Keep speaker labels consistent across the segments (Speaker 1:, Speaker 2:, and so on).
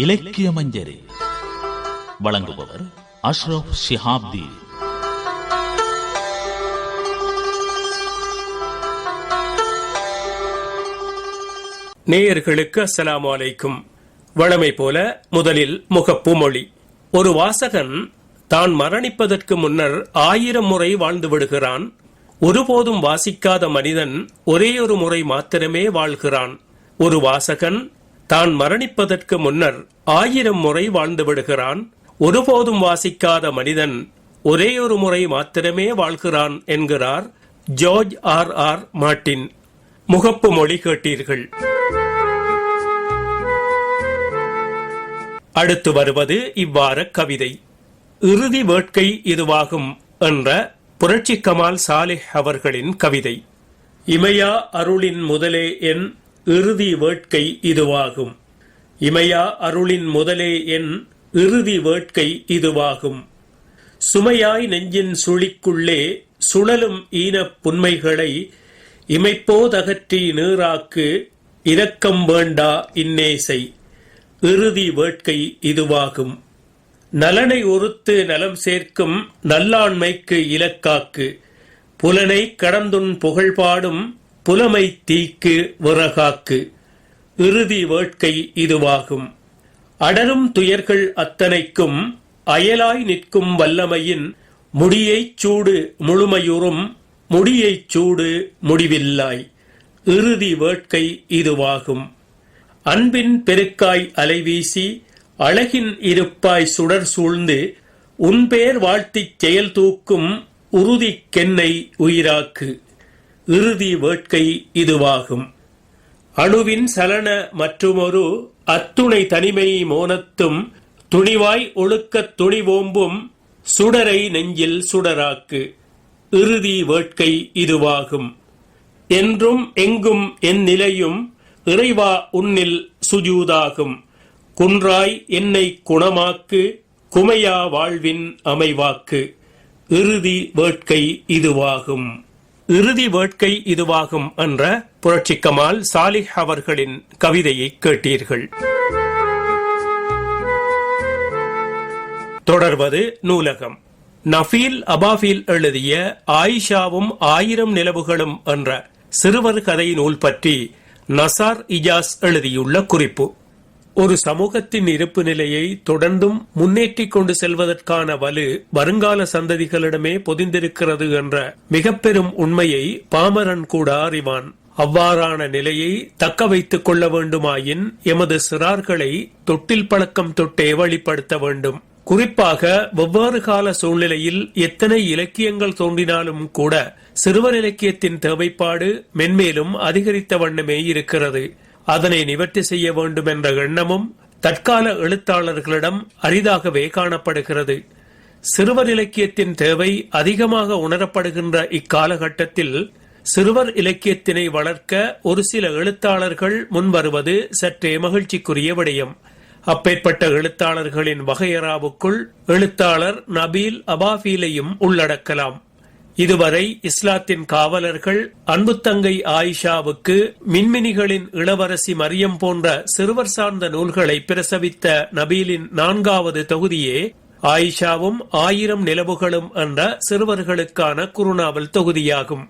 Speaker 1: இலக்கிய மஞ்சரி வழங்குபவர் அஷ்ரப் ஷிஹாப்தி.
Speaker 2: நேயர்களுக்கு அஸ்லாம் வலைக்கும் வழமை போல முதலில் முகப்பு மொழி. ஒரு வாசகன் தான் மரணிப்பதற்கு முன்னர் ஆயிரம் முறை வாழ்ந்து விடுகிறான். ஒருபோதும் வாசிக்காத மனிதன் ஒரே ஒரு முறை மாத்திரமே வாழ்கிறான். ஒரு வாசகன் தான் மரணிப்பதற்கு முன்னர் ஆயிரம் முறை வாழ்ந்து விடுகிறான். ஒருபோதும் வாசிக்காத மனிதன் ஒரே ஒரு முறை மாத்திரமே வாழ்கிறான் என்கிறார் ஜார்ஜ் ஆர் ஆர் மார்டின் முகப்பு மொழி கேட்டீர்கள். அடுத்து வருவது இவ்வாற கவிதை. இறுதி வேட்கை இதுவாகும் என்ற புரட்சி கமால் சாலிஹ் அவர்களின் கவிதை. இமையா அருளின் முதலே என் இறுதி வேட்கை இதுவாகும். இமையா அருளின் முதலே என் இறுதி வேட்கை இதுவாகும். சுமையாய் நெஞ்சின் சுழிக்குள்ளே சுழலும் ஈனப் புன்மைகளை இமைப்போதகற்றி நீராக்கு இரக்கம் வேண்டா இன்னேசை. இறுதி வேட்கை இதுவாகும். நலனை ஒருத்து நலம் சேர்க்கும் நல்லாண்மைக்கு இலக்காக்கு. புலனை கடந்துன் புகழ்பாடும் புலமை தீக்கு விறகாக்கு. இறுதி வேட்கை இதுவாகும். அடரும் துயர்கள் அத்தனைக்கும் அயலாய் நிற்கும் வல்லமையின் முடியைச் சூடு முழுமையுறும் முடியைச் சூடு முடிவில்லாய். இறுதி வேட்கை இதுவாகும். அன்பின் பெருக்காய் அலைவீசி அழகின் இருப்பாய் சுடர் சூழ்ந்து உன்பேர் வாழ்த்திச் செயல் தூக்கும் உறுதி கென்னை உயிராக்கு. இறுதி வேட்கை இதுவாகும். அணுவின் சலன மற்றுமொரு அத்துணை தனிமை மோனத்தும் துணிவாய் ஒழுக்கத் துணிவோம்பும் சுடரை நெஞ்சில் சுடராக்கு. இறுதி வேட்கை இதுவாகும். என்றும் எங்கும் என் நிலையும் இறைவா உன்னில் சுஜூதாகும். குன்றாய் என்னை குணமாக்கு குமையா வாழ்வின் அமைவாக்கு. இறுதி வேட்கை இதுவாகும். இறுதி வேட்கை இதுவாகும் என்ற புரட்சி கமால் சாலிஹ் அவர்களின் கவிதையை கேட்டீர்கள். தொடர்வது நூலகம். நஃபீல் அபாஃபீல் எழுதிய ஆயிஷாவும் ஆயிரம் நிலவுகளும் என்ற சிறுவர் கதை நூல் பற்றி நசார் இஜாஸ் எழுதியுள்ள குறிப்பு. ஒரு சமூகத்தின் இருப்பு நிலையை தொடர்ந்தும் முன்னேற்றிக் கொண்டு செல்வதற்கான வலு வருங்கால சந்ததிகளிடமே பொதிந்திருக்கிறது என்ற மிக பெரும் உண்மையை பாமரன் கூட அறிவான். அவ்வாறான நிலையை தக்க வைத்துக் கொள்ள வேண்டுமாயின் எமது சிறார்களை தொட்டில் பழக்கம் தொட்டே வழிப்படுத்த வேண்டும். குறிப்பாக வெவ்வேறு கால சூழ்நிலையில் எத்தனை இலக்கியங்கள் தோன்றினாலும் கூட சிறுவர் இலக்கியத்தின் தேவைப்பாடு மென்மேலும் அதிகரித்த வண்ணமே இருக்கிறது. அதனை நிவர்த்தி செய்ய வேண்டும் என்ற எண்ணமும் தற்கால எழுத்தாளர்களிடம் அரிதாகவே காணப்படுகிறது. சிறுவர் இலக்கியத்தின் தேவை அதிகமாக உணரப்படுகின்ற இக்காலகட்டத்தில் சிறுவர் இலக்கியத்தினை வளர்க்க ஒரு சில எழுத்தாளர்கள் முன்வருவது சற்றே மகிழ்ச்சிக்குரிய விடயம். அப்பேற்பட்ட எழுத்தாளர்களின் வகையறாவுக்குள் எழுத்தாளர் நபீல் அபாஃபீலையும் உள்ளடக்கலாம். இதுவரை இஸ்லாத்தின் காவலர்கள் அன்புத்தங்கை ஆயிஷாவுக்கு மின்மினிகளின் இளவரசி மரியம் போன்ற சிறுவர் சார்ந்த நூல்களை பிரசவித்த நபீலின் நான்காவது தொகுதியே ஆயிஷாவும் ஆயிரம் நிலவுகளும் என்ற சிறுவர்களுக்கான குறுநாவல் தொகுதியாகும்.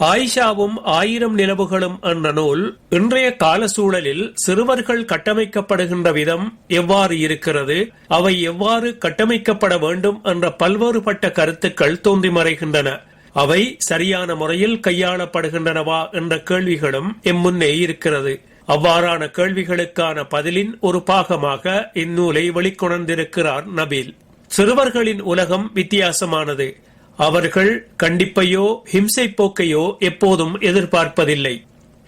Speaker 2: ஆயிஷாவும் ஆயிரம் நிலவுகளும் என்ற நூல் இன்றைய கால சூழலில் சிறுவர்கள் கட்டமைக்கப்படுகின்ற விதம் எவ்வாறு இருக்கிறது? அவை எவ்வாறு கட்டமைக்கப்பட வேண்டும் என்ற பல்வேறுபட்ட கருத்துக்கள் தோன்றி மறைகின்றன. அவை சரியான முறையில் கையாளப்படுகின்றனவா என்ற கேள்விகளும் எம்முன்னே இருக்கிறது. அவ்வாறான கேள்விகளுக்கான பதிலின் ஒரு பாகமாக இந்நூலை வெளிக்கொணர்ந்திருக்கிறார் நபீல். சிறுவர்களின் உலகம் வித்தியாசமானது. அவர்கள் கண்டிப்பையோ ஹிம்சை போக்கையோ எப்போதும் எதிர்பார்ப்பதில்லை.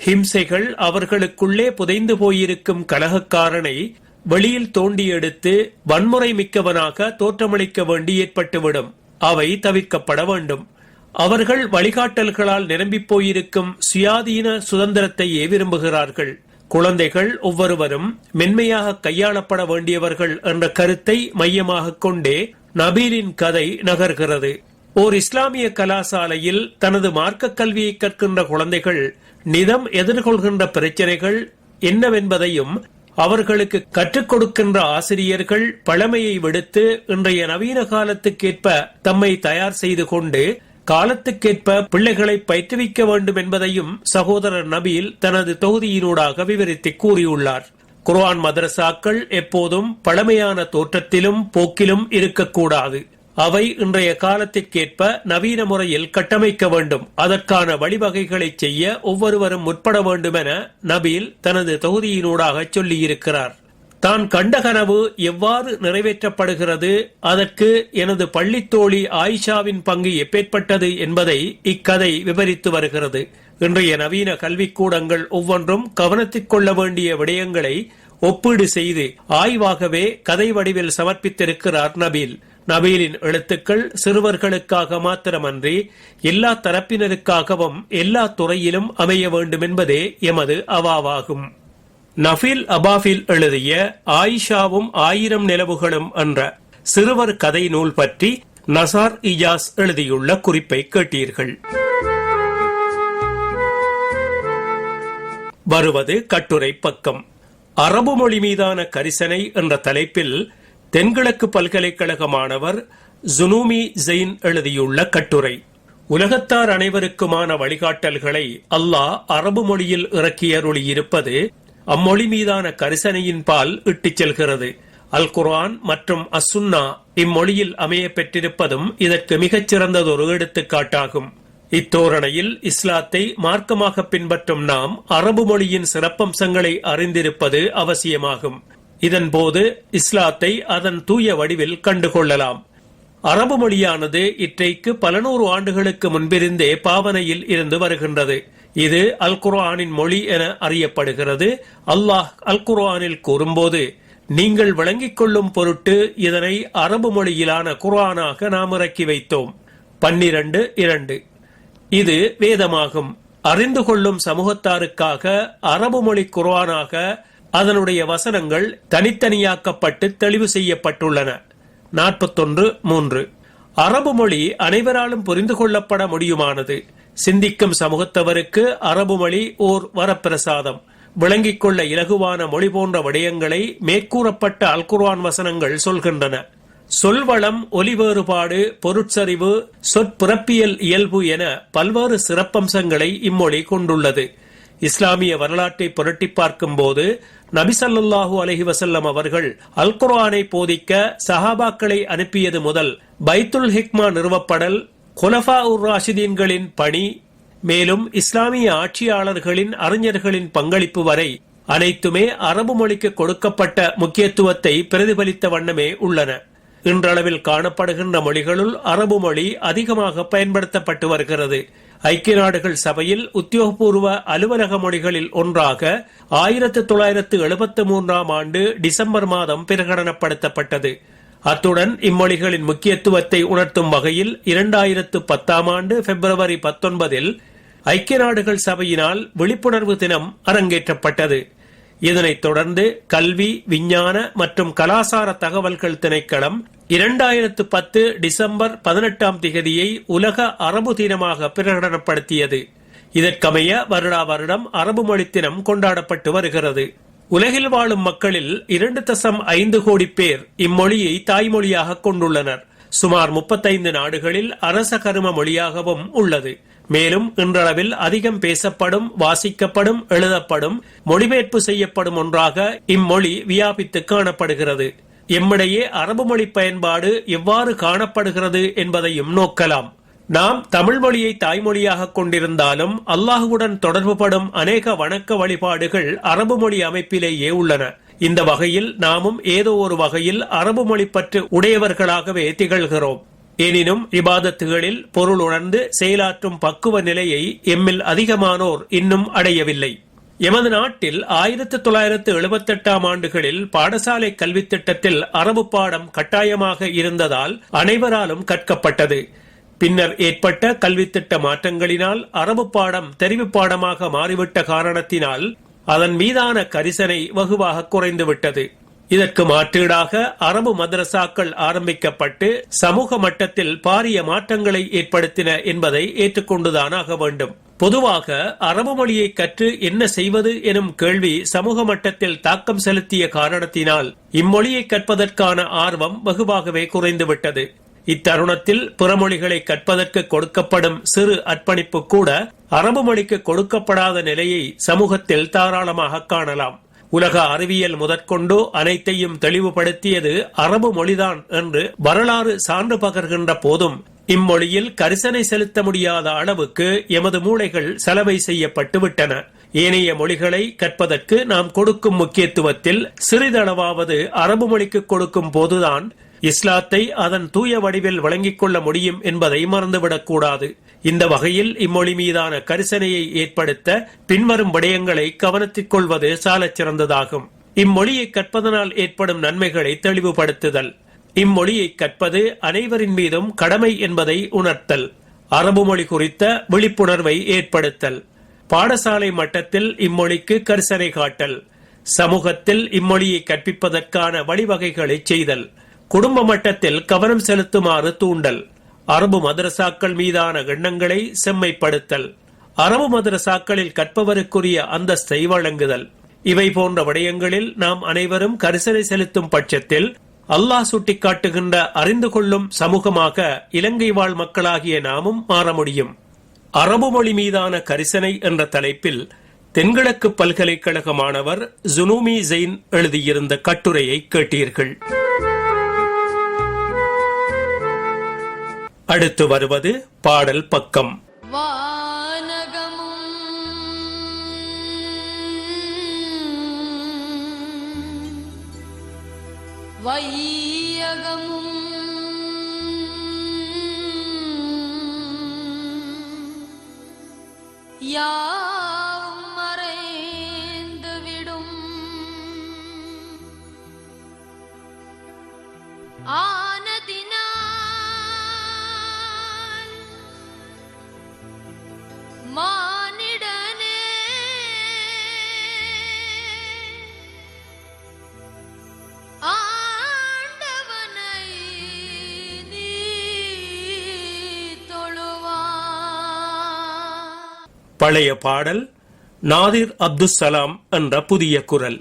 Speaker 2: ஹிம்சைகள் அவர்களுக்குள்ளே புதைந்து போயிருக்கும் கலகக்காரனை வெளியில் தோண்டி எடுத்து வன்முறை மிக்கவனாக தோற்றமளிக்க வேண்டி ஏற்பட்டுவிடும். அவை தவிர்க்கப்பட வேண்டும். அவர்கள் வழிகாட்டல்களால் நிரம்பிப் போயிருக்கும் சுயாதீன சுதந்திரத்தையே விரும்புகிறார்கள். குழந்தைகள் ஒவ்வொருவரும் மென்மையாக கையாளப்பட வேண்டியவர்கள் என்ற கருத்தை மையமாக கொண்டே நபீலின் கதை நகர்கிறது. ஓர் இஸ்லாமிய கலாசாலையில் தனது மார்க்க கல்வியை கற்கின்ற குழந்தைகள் நிதம் எதிர்கொள்கின்ற பிரச்சனைகள் என்னவென்பதையும் அவர்களுக்கு கற்றுக் கொடுக்கின்ற ஆசிரியர்கள் பழமையை விடுத்து இன்றைய நவீன காலத்துக்கேற்ப தம்மை தயார் செய்து கொண்டு காலத்துக்கேற்ப பிள்ளைகளை பயிற்றுவிக்க வேண்டும் என்பதையும் சகோதரர் நபீல் தனது தொகுதியினூடாக விவரித்து கூறியுள்ளார். குர்ஆன் மதரசாக்கள் எப்போதும் பழமையான தோற்றத்திலும் போக்கிலும் இருக்கக்கூடாது. அவை இன்றைய காலத்திற்கேற்ப நவீன முறையில் கட்டமைக்க வேண்டும். அதற்கான வழிவகைகளை செய்ய ஒவ்வொருவரும் முற்பட வேண்டும் என நபீல் தனது தொகுதியினூடாக சொல்லியிருக்கிறார். தான் கண்ட கனவு எவ்வாறு நிறைவேற்றப்படுகிறது? அதற்கு எனது பள்ளித்தோழி ஆயிஷாவின் பங்கு எப்பேற்பட்டது என்பதை இக்கதை விவரித்து வருகிறது. இன்றைய நவீன கல்விக்கூடங்கள் ஒவ்வொன்றும் கவனத்திற் கொள்ள வேண்டிய விடயங்களை ஒப்பீடு செய்து ஆய்வாகவே கதை வடிவில் சமர்ப்பித்திருக்கிறார் நபீல். நபீலின் எழுத்துக்கள் சிறுவர்களுக்காக மாத்திரமன்றி எல்லா தரப்பினருக்காகவும் எல்லா துறையிலும் அமைய வேண்டும் என்பதே எமது அவாவாகும். நஃபீல் அபாஃபில் எழுதிய ஆயிஷாவும் ஆயிரம் நிலவுகளும் என்ற சிறுவர் கதை நூல் பற்றி நசார் இஜாஸ் எழுதியுள்ள குறிப்பை கேட்டீர்கள். வருவது கட்டுரை பக்கம். அரபு மொழி மீதான கரிசனை என்ற தலைப்பில் தென்கிழக்கு பல்கலைக்கழக மாணவர் ஜுனூமி ஜெயின் எழுதியுள்ள கட்டுரை. உலகத்தார் அனைவருக்குமான வழிகாட்டல்களை அல்லாஹ் அரபு மொழியில் இறக்கியருளியிருப்பது அம்மொழி மீதான கரிசனையின் பால் இட்டுச் செல்கிறது. அல் குர்ஆன் மற்றும் அசுன்னா இம்மொழியில் அமைய பெற்றிருப்பதும் இதற்கு மிகச்சிறந்ததொரு எடுத்துக்காட்டாகும். இத்தோரணையில் இஸ்லாத்தை மார்க்கமாக பின்பற்றும் நாம் அரபு மொழியின் சிறப்பம்சங்களை அறிந்திருப்பது அவசியமாகும். இதன்போது இஸ்லாத்தை அதன் தூய வடிவில் கண்டுகொள்ளலாம். அரபு மொழியானது இற்றைக்கு பல நூறு ஆண்டுகளுக்கு முன்பிருந்தே பாவனையில் இருந்து வருகின்றது. இது அல் குர்ஆனின் மொழி என அறியப்படுகிறது. அல்லாஹ் அல் குர்ஆனில் கூறும்போது நீங்கள் விளங்கிக் கொள்ளும் பொருட்டு இதனை அரபு மொழியிலான குர்ஆனாக நாம் இறக்கி வைத்தோம். பன்னிரண்டு இரண்டு. இது வேதமாகும். அறிந்து கொள்ளும் சமூகத்தாருக்காக அரபு மொழி குர்ஆனாக அதனுடைய வசனங்கள் தனித்தனியாக்கப்பட்டு தெளிவு செய்யப்பட்டுள்ளன. நாற்பத்தொன்று மூன்று. அரபு மொழி அனைவராலும் புரிந்து கொள்ளப்பட முடியுமானது? சிந்திக்கும் சமூகத்தவருக்கு அரபு மொழி ஓர் வரப்பிரசாதம். விளங்கிக் கொள்ள இலகுவான மொழி போன்ற விடயங்களை மேற்கூறப்பட்ட அல்குர்வான் வசனங்கள் சொல்கின்றன. சொல்வளம் ஒலி வேறுபாடு பொருட்சரிவு சொற்பிறப்பியல் இயல்பு என பல்வேறு சிறப்பம்சங்களை இம்மொழி கொண்டுள்ளது. இஸ்லாமிய வரலாற்றை புரட்டி பார்க்கும்போது நபிசல்லாஹு அலஹி வசல்லம் அவர்கள் அல் குர்ஆனை போதிக்க சஹாபாக்களை அனுப்பியது முதல் பைத்துல் ஹிக்மா நிறுவப்படல் குலஃபா உர் ராஷிதீன்களின் பணி மேலும் இஸ்லாமிய ஆட்சியாளர்களின் அறிஞர்களின் பங்களிப்பு வரை அனைத்துமே அரபு மொழிக்கு கொடுக்கப்பட்ட முக்கியத்துவத்தை பிரதிபலித்த வண்ணமே உள்ளன. இன்றளவில் காணப்படுகின்ற மொழிகளுள் அரபு மொழி அதிகமாக பயன்படுத்தப்பட்டு வருகிறது. ஐக்கிய நாடுகள் சபையில் உத்தியோகபூர்வ அலுவலக மொழிகளில் ஒன்றாக ஆயிரத்து தொள்ளாயிரத்து எழுபத்து மூன்றாம் ஆண்டு டிசம்பர் மாதம் பிரகடனப்படுத்தப்பட்டது. அத்துடன் இம்மொழிகளின் முக்கியத்துவத்தை உணர்த்தும் வகையில் இரண்டாயிரத்து பத்தாம் ஆண்டு பிப்ரவரி பத்தொன்பதில் ஐக்கிய நாடுகள் சபையினால் விழிப்புணர்வு தினம் அரங்கேற்றப்பட்டது. இதனைத் தொடர்ந்து கல்வி விஞ்ஞான மற்றும் கலாசார தகவல்கள் திணைக்களம் இரண்டாயிரத்து பத்து டிசம்பர் பதினெட்டாம் திகதியை உலக அரபு தினமாக பிரகடனப்படுத்தியது. இதற்கமைய வருடா வருடம் அரபு மொழி தினம் கொண்டாடப்பட்டு வருகிறது. உலகில் வாழும் மக்களில் இரண்டு தசம் ஐந்து கோடி பேர் இம்மொழியை தாய்மொழியாக கொண்டுள்ளனர். சுமார் முப்பத்தைந்து நாடுகளில் அரச கரும மொழியாகவும் உள்ளது. மேலும் இன்றளவில் அதிகம் பேசப்படும் வாசிக்கப்படும் எழுதப்படும் மொழிபெயர்ப்பு செய்யப்படும் ஒன்றாக இம்மொழி வியாபித்து காணப்படுகிறது. எம்மிடையே அரபு மொழி பயன்பாடு எவ்வாறு காணப்படுகிறது என்பதையும் நோக்கலாம். நாம் தமிழ் மொழியை தாய்மொழியாக கொண்டிருந்தாலும் அல்லாஹுவுடன் தொடர்புபடும் அநேக வணக்க வழிபாடுகள் அரபு மொழி அமைப்பிலேயே உள்ளன. இந்த வகையில் நாமும் ஏதோ ஒரு வகையில் அரபு மொழி பற்று உடையவர்களாகவே திகழ்கிறோம். எனினும் இபாதத்துகளில் பொருள் உணர்ந்து செயலாற்றும் பக்குவ நிலையை எம்மில் அதிகமானோர் இன்னும் அடையவில்லை. எமது நாட்டில் ஆயிரத்தி தொள்ளாயிரத்து எழுபத்தெட்டாம் ஆண்டுகளில் பாடசாலை கல்வித் திட்டத்தில் அரபு பாடம் கட்டாயமாக இருந்ததால் அனைவராலும் கற்கப்பட்டது. பின்னர் ஏற்பட்ட கல்வித்திட்ட மாற்றங்களினால் அரபு பாடம் தெரிவு பாடமாக மாறிவிட்ட காரணத்தினால் அதன் மீதான கரிசனை வெகுவாக குறைந்துவிட்டது. இதற்கு மாற்றீடாக அரபு மதரசாக்கள் ஆரம்பிக்கப்பட்டு சமூக மட்டத்தில் பாரிய மாற்றங்களை ஏற்படுத்தின என்பதை ஏற்றுக்கொண்டுதானாக வேண்டும். பொதுவாக அரபு மொழியை கற்று என்ன செய்வது எனும் கேள்வி சமூக மட்டத்தில் தாக்கம் செலுத்திய காரணத்தினால் இம்மொழியை கற்பதற்கான ஆர்வம் வெகுவாகவே குறைந்துவிட்டது. இத்தருணத்தில் பிறமொழிகளை கற்பதற்கு கொடுக்கப்படும் சிறு அர்ப்பணிப்பு கூட அரபு மொழிக்கு கொடுக்கப்படாத நிலையை சமூகத்தில் தாராளமாக காணலாம். உலக அறிவியல் முதற்கொண்டு அனைத்தையும் தெளிவுபடுத்தியது அரபு மொழிதான் என்று வரலாறு சான்று பகர்கின்ற போதும் இம்மொழியில் கரிசனை செலுத்த முடியாத அளவுக்கு எமது மூளைகள் செலவை செய்யப்பட்டுவிட்டன. ஏனைய மொழிகளை கற்பதற்கு நாம் கொடுக்கும் முக்கியத்துவத்தில் சிறிதளவாவது அரபு மொழிக்கு கொடுக்கும் போதுதான் இஸ்லாத்தை அதன் தூய வடிவில் வழங்கிக் கொள்ள முடியும் என்பதை மறந்துவிடக் கூடாது இந்த வகையில் இம்மொழி மீதான கரிசனையை ஏற்படுத்த பின்வரும் விடயங்களை கவனத்திற் கொள்வது சாலச் சிறந்ததாகும். இம்மொழியை கற்பதனால் ஏற்படும் நன்மைகளை தெளிவுபடுத்துதல். இம்மொழியை கற்பது அனைவரின் மீதும் கடமை என்பதை உணர்த்தல். அரபு மொழி குறித்த விழிப்புணர்வை ஏற்படுத்தல். பாடசாலை மட்டத்தில் இம்மொழிக்கு கரிசனை காட்டல். சமூகத்தில் இம்மொழியை கற்பிப்பதற்கான வழிவகைகளை செய்தல். குடும்ப மட்டத்தில் கவனம் செலுத்துமாறு தூண்டல். அரபு மதரசாக்கள் மீதான எண்ணங்களை செம்மைப்படுத்தல். அரபு மதரசாக்களில் கற்பவருக்குரிய அந்தஸ்தை வழங்குதல். இவை போன்ற விடயங்களில் நாம் அனைவரும் கரிசனை செலுத்தும் பட்சத்தில் அல்லாஹ் சுட்டிக்காட்டுகின்ற அறிந்து கொள்ளும் சமூகமாக இலங்கை வாழ் மக்களாகிய நாமும் மாற முடியும். அரபு மொழி மீதான கரிசனை என்ற தலைப்பில் தென்கிழக்கு பல்கலைக்கழக மாணவர் ஜுனூமி ஜெயின் எழுதியிருந்த கட்டுரையை கேட்டீர்கள். அடுத்து வருவது பாடல் பக்கம்.
Speaker 3: வானகமும் வையகமும் யாவும் மறைந்து விடும்.
Speaker 2: பழைய பாடல் நாதிர் அப்துசலாம் என்ற புதிய குரல்.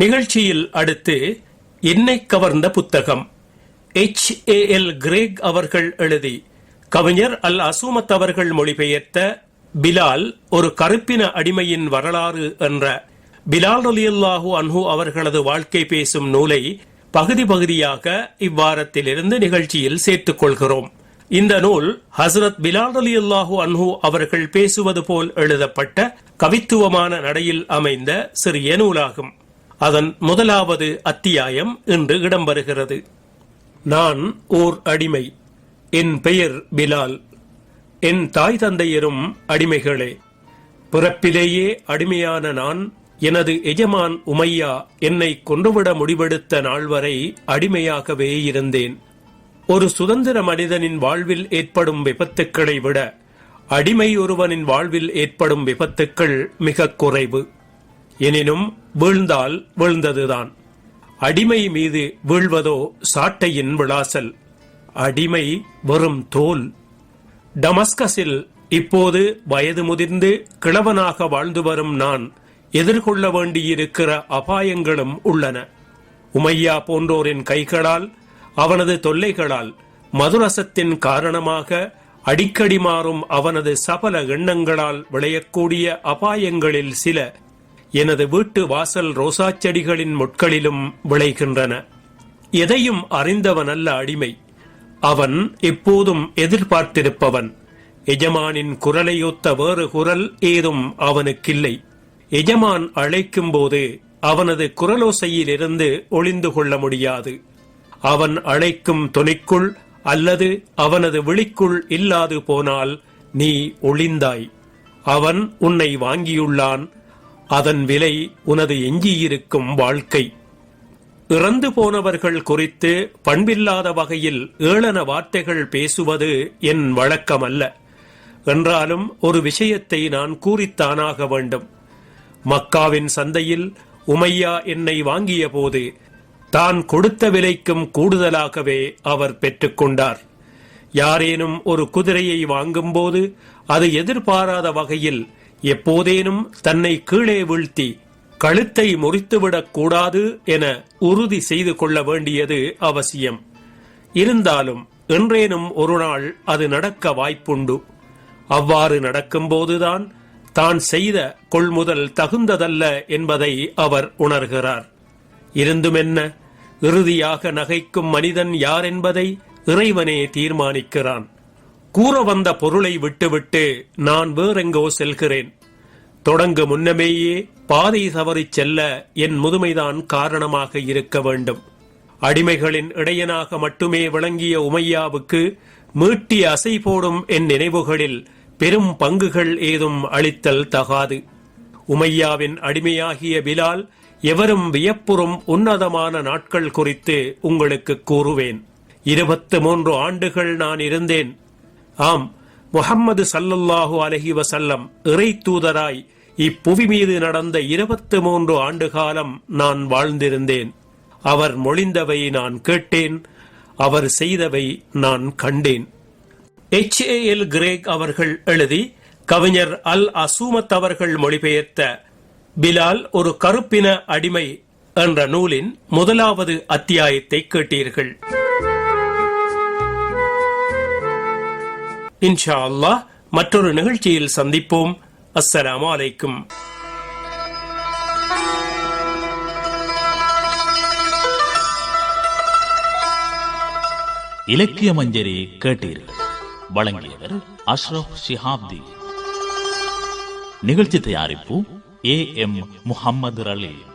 Speaker 2: நிகழ்ச்சியில் அடுத்து என்னை கவர்ந்த புத்தகம். எச் ஏ எல் கிரேக் அவர்கள் எழுதி. கவிஞர் அல் அசூமத் அவர்கள் மொழிபெயர்த்த பிலால் ஒரு கருப்பின அடிமையின் வரலாறு என்ற பிலால் ரலியல்லாஹு அன்ஹு அவர்களது வாழ்க்கை பேசும் நூலை பகுதி பகுதியாக இவ்வாரத்திலிருந்து நிகழ்ச்சியில் சேர்த்துக் கொள்கிறோம் இந்த நூல் ஹசரத் பிலால் ரலியல்லாஹு அன்ஹு அவர்கள் பேசுவது போல் எழுதப்பட்ட கவித்துவமான நடையில் அமைந்த சிறிய நூலாகும். அதன் முதலாவது அத்தியாயம் இன்று இடம்பெறுகிறது. நான் ஓர் அடிமை. என் பெயர் பிலால். என் தாய் தந்தையரும் அடிமைகளே. பிறப்பிலேயே அடிமையான நான் எனது எஜமான் உமையா என்னை கொன்றுவிட முடிவெடுத்த நாள் வரை அடிமையாகவே இருந்தேன். ஒரு சுதந்திர மனிதனின் வாழ்வில் ஏற்படும் விபத்துக்களை விட அடிமை ஒருவனின் வாழ்வில் ஏற்படும் விபத்துக்கள் மிக குறைவு. எனினும் வீழ்ந்தால் வீழ்ந்ததுதான். அடிமை மீது வீழ்வதோ சாட்டையின் விளாசல். அடிமை வெறும் தோல். டமஸ்கஸில் இப்போது வயது முதிர்ந்து கிழவனாக வாழ்ந்து வரும் நான் எதிர்கொள்ள வேண்டியிருக்கிற அபாயங்களும் உள்ளன. உமையா போன்றோரின் கைகளால் அவனது தொல்லைகளால் மதுரசத்தின் காரணமாக அடிக்கடி மாறும் அவனது சபல எண்ணங்களால் விளையக்கூடிய அபாயங்களில் சில எனது வீட்டு வாசல் ரோசா செடிகளின் முட்களிலும் விளைகின்றன. எதையும் அறிந்தவன் அல்ல அடிமை. அவன் எப்போதும் எதிர்பார்த்திருப்பவன். எஜமானின் குரலையொத்த வேறு குரல் ஏதும் அவனுக்கில்லை. எஜமான் அழைக்கும் போது அவனது குரலோசையிலிருந்து ஒளிந்து கொள்ள முடியாது. அவன் அழைக்கும் துணிக்குள் அல்லது அவனது விழிக்குள் இல்லாது போனால் நீ ஒளிந்தாய். அவன் உன்னை வாங்கியுள்ளான். அதன் விலை உனது எஞ்சியிருக்கும் வாழ்க்கை. இறந்து போனவர்கள் குறித்து பண்பில்லாத வகையில் ஏளன வார்த்தைகள் பேசுவது என் வழக்கமல்ல. என்றாலும் ஒரு விஷயத்தை நான் கூறித்தானாக வேண்டும். மக்காவின் சந்தையில் உமையா என்னை வாங்கிய போது தான் கொடுத்த விலைக்கும் கூடுதலாகவே அவர் பெற்றுக்கொண்டார் யாரேனும் ஒரு குதிரையை வாங்கும்போது அது எதிர்பாராத வகையில் எப்போதேனும் தன்னை கீழே வீழ்த்தி கழுத்தை முறித்துவிடக் கூடாது என உறுதி செய்து கொள்ள வேண்டியது அவசியம். இருந்தாலும் என்றேனும் ஒரு நாள் அது நடக்க வாய்ப்புண்டு. அவ்வாறு நடக்கும்போதுதான் தான் செய்த கொள்முதல் தகுந்ததல்ல என்பதை அவர் உணர்கிறார். இருந்துமென்ன இறுதியாக நகைக்கும் மனிதன் யார் என்பதை இறைவனே தீர்மானிக்கிறான். கூற வந்த பொருளை விட்டுவிட்டு நான் வேறெங்கோ செல்கிறேன். தொடங்கு முன்னமேயே பாதை தவறிச் செல்ல என் முதுமைதான் காரணமாக இருக்க வேண்டும். அடிமைகளின் இடையனாக மட்டுமே விளங்கிய உமையாவுக்கு மீட்டி அசை போடும் என் நினைவுகளில் பெரும் பங்குகள் ஏதும் அளித்தல் தகாது. உமையாவின் அடிமையாகிய பிலால் எவரும் வியப்புறும் உன்னதமான நாட்கள் குறித்து உங்களுக்கு கூறுவேன். இருபத்து மூன்று ஆண்டுகள் நான் இருந்தேன். ஆம் முகம்மது சல்லல்லாஹு அலஹி வசல்லம் இறை தூதராய் இப்புவி மீது நடந்த இருபத்து மூன்று ஆண்டு காலம் நான் வாழ்ந்திருந்தேன். அவர் மொழிந்தவை நான் கேட்டேன் அவர் செய்தவை நான் கண்டேன். எச் ஏ எல் கிரேக் அவர்கள் எழுதி கவிஞர் அல் அசூமத் அவர்கள் மொழிபெயர்த்த பிலால் ஒரு கருப்பின அடிமை என்ற நூலின் முதலாவது அத்தியாயத்தை கேட்டீர்கள். இன்ஷா அல்லாஹ் மற்றொரு நிகழ்ச்சியில் சந்திப்போம். அஸ்ஸலாமு அலைக்கும்.
Speaker 1: இலக்கிய மஞ்சரி கேட்டீர்கள். வழங்கியவர் அஷ்ரப் ஷிஹாப்தி. நிகழ்ச்சி தயாரிப்பு ஏ எம் முஹம்மது ரலீம்